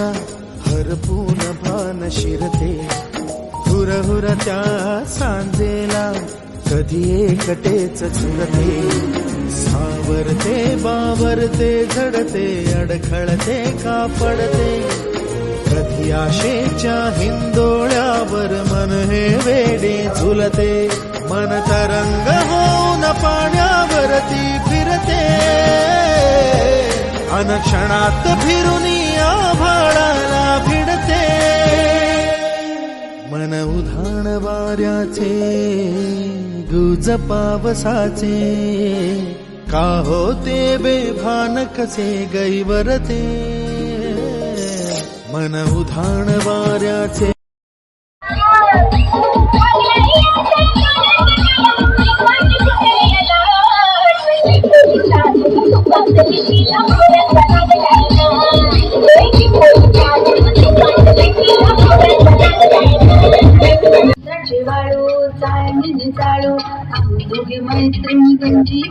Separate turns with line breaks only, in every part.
स्वप्नांच्या हरपून भान शिरते. हुर हुर त्या सांजेला कधी एकटेच चुरते. सावरते बावरते झडते अडखळते का पडते कधी आशेच्या हिंदोळ्यावर मन हे वेडे झुलते. मन तरंग होऊन पाण्यावरती फिरते. अनक्षणात फिरून आभाळाला भिडते. मन उधाण वाऱ्याचे गुज पावसाचे का होते बेभान कसे गैवरते? मन उधाण वाऱ्याचे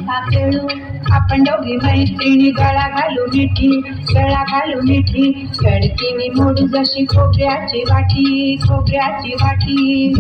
गंजी खेळू आपण दोघी मैत्रिणी गळा घालू मिठी गळा घालू मिठी खडकीने मोडू जशी खोबऱ्याची वाटी खोबऱ्याची वाटी.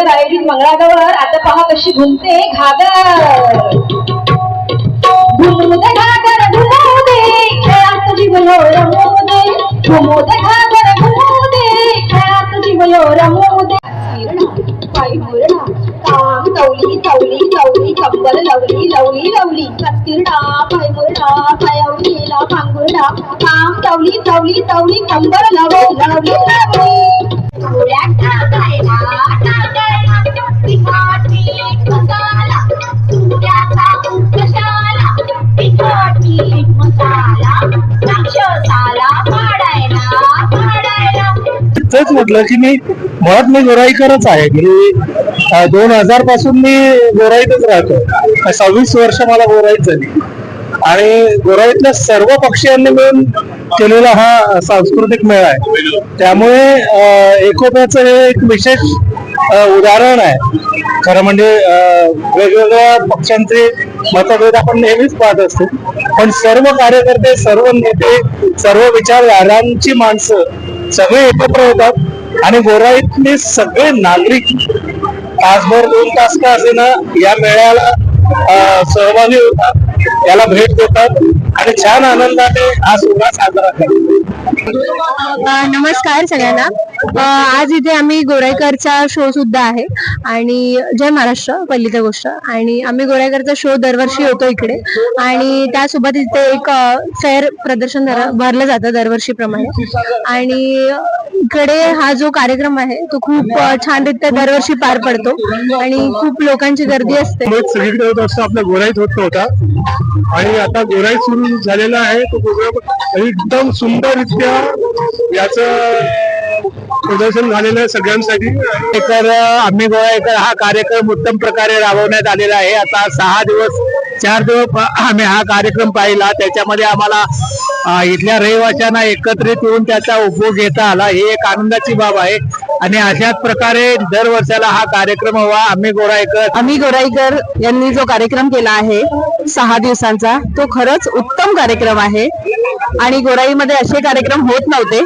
आम्ही आयोजित मंगळागौर. आता पहा कशी घुमते घागर. घुमूदे घागर घुमूदे. खेळात जीवयो रमूदे. घुमूदे घागर खेळात जीवयो रमूदे. पायी मुरणा काम चवली चवली चवली कंबर लवली लवली लवली. कत्तिरडा पाय पायावलीला पायवलीला पांगुरडा काम चवली चवली चवली कंबर लवली लवली लवली. गोळ्या
तेच म्हटलं की मी मुळात मी गोराईकरच आहे. गेली दोन हजारपासून मी गोराईतच राहतो. सव्वीस वर्ष मला गोराईत झाली आणि गोराईतल्या सर्व पक्षीयांनी मिळून केलेला हा सांस्कृतिक मेळा आहे. त्यामुळे अं, एकोप्याचं हे एक विशेष उदाहरण आहे. खरं म्हणजे अं, वेगवेगळ्या पक्षांचे मतभेद आपण नेहमीच पाहत असतो. पण सर्व कार्यकर्ते सर्व नेते सर्व विचारधारांची माणसं सगळे एकत्र होतात आणि गोराईतले सगळे नागरिक तासभर दोन तास का असेना या मेळ्याला सहभागी होतात. त्याला भेट देतात आणि छान आनंदाने हा सोहळा साजरा करतात.
नमस्कार सगळ्यांना.
आज इथे आम्ही गोराईकरचा शो सुद्धा आहे. आणि जय महाराष्ट्र पहिली तर गोष्ट. आणि आम्ही गोराईकरचा शो दरवर्षी होतो इकडे. आणि त्यासोबत इथे एक फेअर प्रदर्शन भरलं जातं दरवर्षीप्रमाणे. आणि इकडे हा जो कार्यक्रम आहे तो खूप छान छानरित्या दरवर्षी पार पडतो. आणि खूप लोकांची गर्दी असते.
सगळीकडे होत असतो. आपल्या गोराईत होत नव्हता. आणि आता गोराई सुरू झालेला आहे. तो प्रोग्राम एकदम सुंदररित्या याच प्रदर्शन झालेलं आहे सगळ्यांसाठी. तर आम्ही गोळाईकर हा कार्यक्रम उत्तम प्रकारे राबवण्यात आलेला आहे. आता सहा दिवस चार दिवस आम्ही हा कार्यक्रम पाहिला. त्याच्यामध्ये आम्हाला इथल्या रहिवाशांना एकत्रित येऊन त्याचा उपभोग घेता आला. ही एक आनंदाची बाब आहे. आणि अशाच प्रकारे दर वर्षाला हा कार्यक्रम व्हावा आम्ही गोराईकर
आम्ही गोराईकर यांनी जो कार्यक्रम केला आहे सहा दिवसांचा तो खरंच उत्तम कार्यक्रम आहे. आणि गोराईमध्ये असे कार्यक्रम होत नव्हते.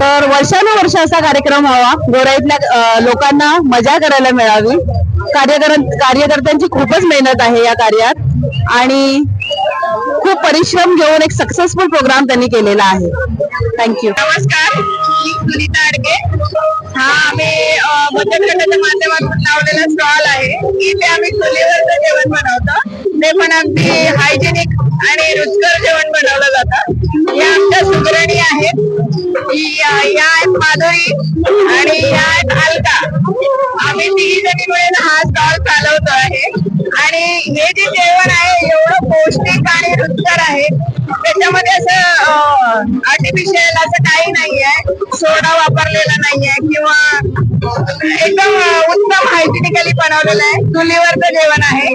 तर वर्षानुवर्ष असा कार्यक्रम व्हावा. गोराईतल्या लोकांना मजा करायला मिळावी. कार्यकर कार्यकर्त्यांची खूपच मेहनत आहे या कार्यात. आणि खूप परिश्रम घेऊन एक सक्सेसफुल प्रोग्राम त्यांनी केलेला आहे. थँक्यू
नमस्कार. सुनीता अडके हा आम्ही बचत गटाच्या माध्यमातून लावलेला स्टॉल आहे. इथे आम्ही चुलीवरचं जेवण बनवतो. ते पण अगदी हायजेनिक आणि रुचकर जेवण बनवलं जातं. या आमच्या सुगरणी आहेत. या आहेत माधुरी आणि या आहेत अलका. आम्ही तिघी जणी मिळून हा स्टॉल चालवतो आहे. आणि हे जे जेवण आहे एवढं पौष्टिक आणि रुचकर आहे. त्याच्यामध्ये असं आर्टिफिशियल असं काही नाहीये. सोडा वापरलेला नाहीये किंवा एकदम उत्तम हायजिनिकली बनवलेलं आहे. चुलीवरचं जेवण आहे.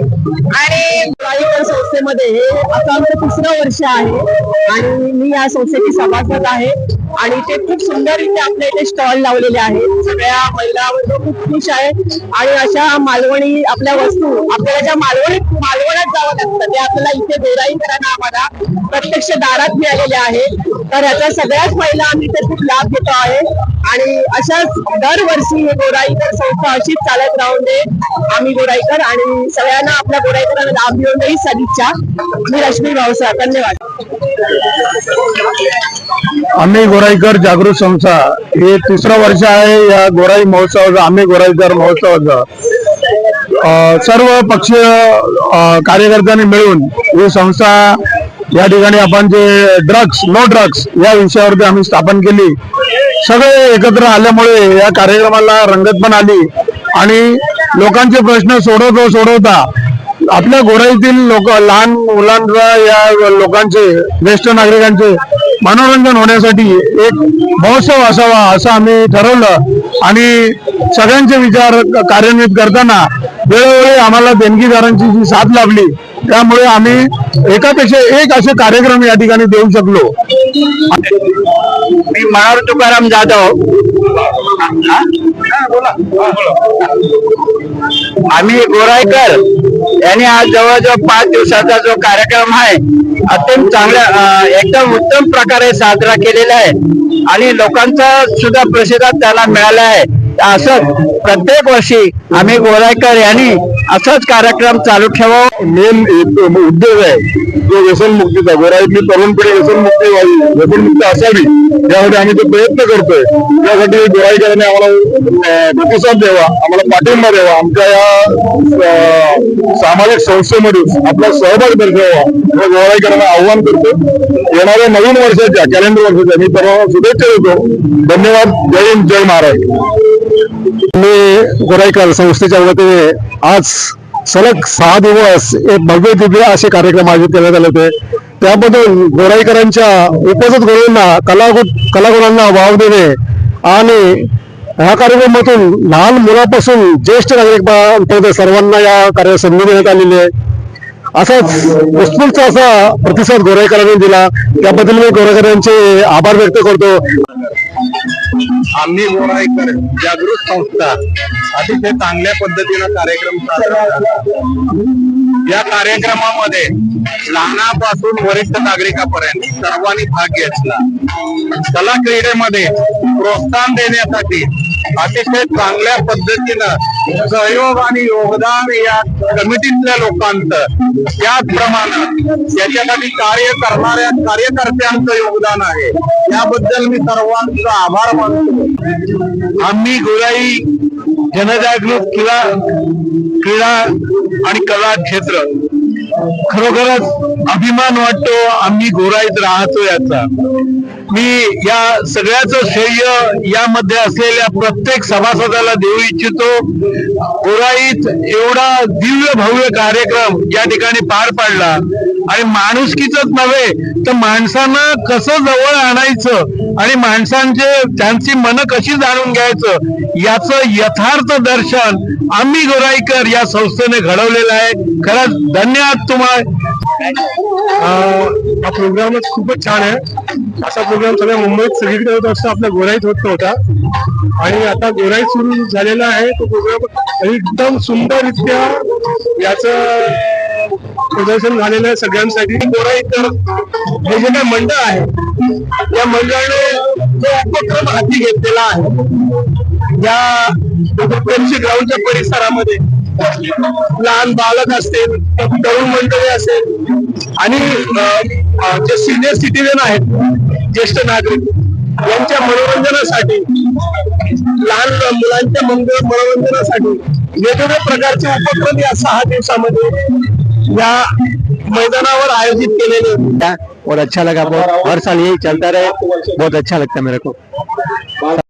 आणि
गोराईकर संस्थेमध्ये हे आता आमचं तिसरं वर्ष आहे. आणि मी या संस्थेची सभासद आहे. आणि ते खूप सुंदररीत्या आपल्या इथे स्टॉल लावलेले आहेत. सगळ्या महिला खूप खुश आहेत आणि अशा मालवणी आपल्या वस्तू आपल्याला ज्या मालवणीत मालवणात जावं लागतं ते आपल्याला इथे गोराईकरांना आम्हाला प्रत्यक्ष दारात मिळालेले आहे. तर याचा सगळ्याच महिला आम्ही इथे खूप लाभ घेतो आहे. आणि अशाच दरवर्षी हे गोराईकर संस्था अशीच चालत राहून दे. आम्ही गोराईकर आणि सगळ्यांना आपल्या गोराईकरांना लाभ घेऊन देईल सदिच्छा. मी रश्मी भाऊसा धन्यवाद.
आम्ही गोराईकर जागृत संस्था. हे तिसरं वर्ष आहे या गोराई महोत्सवाचं आम्ही गोराईकर महोत्सवाचं. सर्व पक्षीय कार्यकर्त्यांनी मिळून ही संस्था या ठिकाणी आपण जे ड्रग्स नो ड्रग्स या विषयावरती आम्ही स्थापन केली. सगळे एकत्र आल्यामुळे या कार्यक्रमाला रंगत पण आली. आणि लोकांचे प्रश्न सोडवतो सोडवता आपल्या गोराईतील लोक लहान मुलांचा या लोकांचे ज्येष्ठ नागरिकांचे मनोरंजन होण्यासाठी एक महोत्सव असावा असं आम्ही ठरवलं. आणि सगळ्यांचे विचार कार्यान्वित करताना वेळोवेळी आम्हाला देणगीदारांची जी साथ लाभली त्यामुळे आम्ही एकापेक्षा एक असे कार्यक्रम या ठिकाणी देऊ शकलो. मी मनोहर तुकाराम जाधव. आम्ही गोरायकर यांनी आज जवळजवळ पाच दिवसाचा जो कार्यक्रम आहे अत्यंत चांगल्या एकदम उत्तम प्रकारे साजरा केलेला आहे. आणि लोकांचा सुद्धा प्रतिसाद त्याला मिळाला आहे. असंच प्रत्येक वर्षी आम्ही गोरायकर यांनी असंच कार्यक्रम चालू ठेवावा. मेन उद्योग आहे. जो व्यसनमुक्तीचा गोराईतली तरुण पिढी व्यसनमुक्ती व्हावी व्यसनमुक्त असावी यासाठी आम्ही तो प्रयत्न करतोय. त्यासाठी गोराईकरांनी आम्हाला प्रतिसाद द्यावा आम्हाला पाठिंबा द्यावा. आमच्या या सामाजिक संस्थेमध्ये आपला सहभाग दर्शवावा. हे गोराईकरांना आव्हान करतो येणाऱ्या नवीन वर्षाच्या कॅलेंडर वर्षाच्या मी सर्वांना शुभेच्छा देतो. धन्यवाद. जय हिंद जय महाराज मी गोराईकर संस्थेच्या वतीने आज सलग सहा दिवस एक भव्य दिव्य असे कार्यक्रम आयोजित करण्यात आले होते. त्यामधून गोराईकरांच्या उपस्थित गुरूंना कलागुण कलागुणांना वाव देणे आणि ह्या कार्यक्रमातून लहान मुलापासून ज्येष्ठ नागरिक सर्वांना या कार्य संधी देण्यात आलेली आहे. असाच उत्स्फूर्त असा प्रतिसाद गोरेकरांनी दिला. त्याबद्दल मी गोराईकरांचे आभार व्यक्त करतो. आम्ही गोराईकर जागृत संस्था अतिशय चांगल्या पद्धतीनं कार्यक्रम साजरा या कार्यक्रमामध्ये लहानापासून वरिष्ठ नागरिकापर्यंत सर्वांनी भाग घेतला. कला क्रीडेमध्ये प्रोत्साहन देण्यासाठी
अतिशय चांगल्या पद्धतीनं सहयोग आणि योगदान या कमिटीतल्या लोकांचं त्याचप्रमाणे याच्यासाठी कार्य करणाऱ्या कार्यकर्त्यांचं योगदान आहे. त्याबद्दल मी सर्वांचा आभार मानतो. आम्ही गोराई जनजागृत क्रीडा क्रीडा आणि कला क्षेत्र खरोखरच अभिमान वाटतो आम्ही गोराईत राहतो याचा. मी या सगळ्याच श्रेय यामध्ये असलेल्या प्रत्येक सभासदाला देऊ इच्छितो. गोराईत एवढा दिव्य भव्य कार्यक्रम या ठिकाणी पार पाडला. आणि माणुसकीच नव्हे तर माणसांना कसं जवळ आणायचं आणि माणसांचे त्यांची मन कशी जाणून घ्यायचं याचं यथार्थ दर्शन आम्ही गोराईकर या संस्थेने घडवलेला आहे. खरंच धन्यवाद तुम्हाला हा प्रोग्रामच खूपच छान आहे. असा प्रोग्राम सगळ्या मुंबईत सगळीकडे होत असतो आपल्या गोराईत होत नव्हता. आणि आता गोराईत सुरू झालेला आहे. तो प्रोग्राम एकदम सुंदररित्या याच प्रदर्शन झालेलं आहे सगळ्यांसाठी. गोराईकर हे जे काही मंडळ आहे या मंडळाने जो उपक्रम हाती घेतलेला आहे. या प्रेमशी ग्राउंडच्या परिसरामध्ये लहान बालक असतील तरुण मंडळी असेल आणि जे सिनियर सिटीजन आहेत ज्येष्ठ नागरिक यांच्या मनोरंजनासाठी लहान मुलांच्या मंगळ मनोरंजनासाठी वेगवेगळ्या प्रकारचे उपक्रम या सहा दिवसामध्ये या मैदानावर आयोजित केलेले
और अच्छा लगा बहुत हर साल यही चलता रहे। बहुत अच्छा लगता मेरे को।